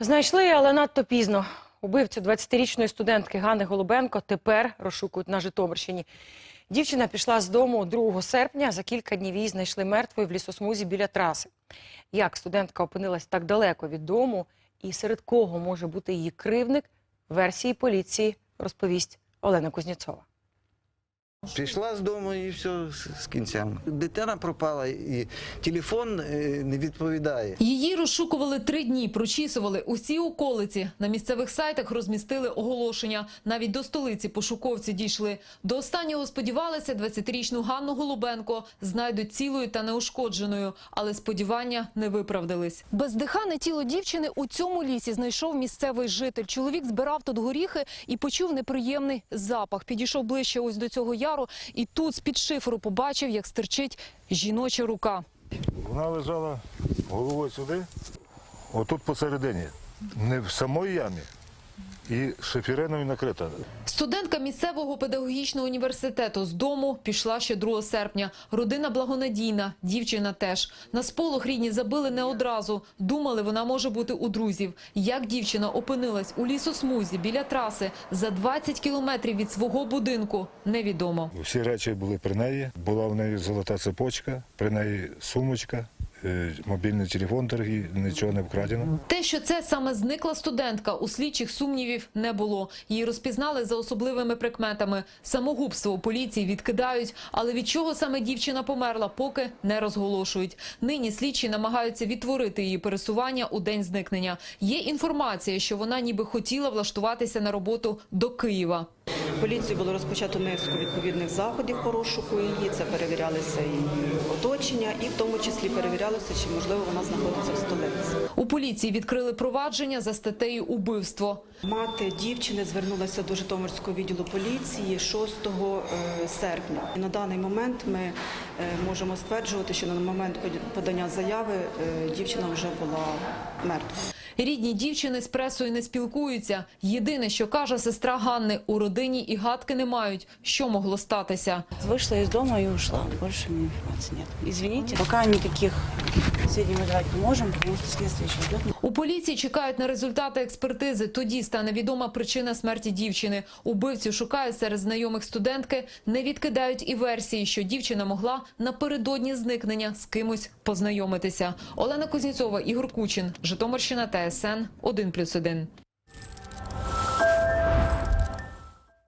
Знайшли, але надто пізно. Убивцю 20-річної студентки Гани Голубенко тепер розшукують на Житомирщині. Дівчина пішла з дому 2 серпня. За кілька днів її знайшли мертвою в лісосмузі біля траси. Як студентка опинилась так далеко від дому і серед кого може бути її кривник, версії поліції розповість Олена Кузнєцова. Пішла з дому і все з кінцями. Дитина пропала і телефон е, не відповідає. Її розшукували три дні, прочісували усі околиці. На місцевих сайтах розмістили оголошення. Навіть до столиці пошуковці дійшли. До останнього сподівалися 20-річну Ганну Голубенко знайдуть цілою та неушкодженою, але сподівання не виправдались. Бездихане тіло дівчини у цьому лісі знайшов місцевий житель. Чоловік збирав тут горіхи і почув неприємний запах. Підійшов ближче ось до цього яру і тут з-під шиферу побачив, як стирчить жіноча рука. Вона лежала головою сюди, отут посередині, не в самої ямі, і шифериною накрита. Студентка місцевого педагогічного університету з дому пішла ще 2 серпня. Родина благонадійна, дівчина теж. На сполох рідні забили не одразу. Думали, вона може бути у друзів. Як дівчина опинилась у лісосмузі біля траси за 20 кілометрів від свого будинку, невідомо. Всі речі були при неї. Була в неї золота цепочка, при неї сумочка, мобільний телефон дорогий, нічого не вкрадено. Те, що це саме зникла студентка, у слідчих сумнівів не було. Її розпізнали за особливими прикметами. Самогубство у поліції відкидають, але від чого саме дівчина померла, поки не розголошують. Нині слідчі намагаються відтворити її пересування у день зникнення. Є інформація, що вона ніби хотіла влаштуватися на роботу до Києва. Поліцією було розпочато низку відповідних заходів по розшуку її. Це перевірялися її оточення, і в тому числі перевірялося, чи можливо вона знаходиться в столиці. У поліції відкрили провадження за статтею убивство. Мати дівчини звернулася до Житомирського відділу поліції 6 е, серпня. І на даний момент ми е, можемо стверджувати, що на момент подання заяви е, дівчина вже була мертва. Рідні дівчини з пресою не спілкуються. Єдине, що каже сестра Ганни, у родині і гадки не мають. Що могло статися? Вышла из дома и ушла. Больше у меня информации нет. Извините, пока никаких сведений мы давать не можем, потому что следствие еще идет. У поліції чекають на результати експертизи. Тоді стане відома причина смерті дівчини. Убивцю шукають серед знайомих студентки. Не відкидають і версії, що дівчина могла напередодні зникнення з кимось познайомитися. Олена Кузнєцова, Ігор Кучин, Житомирщина, ТСН 1+,1.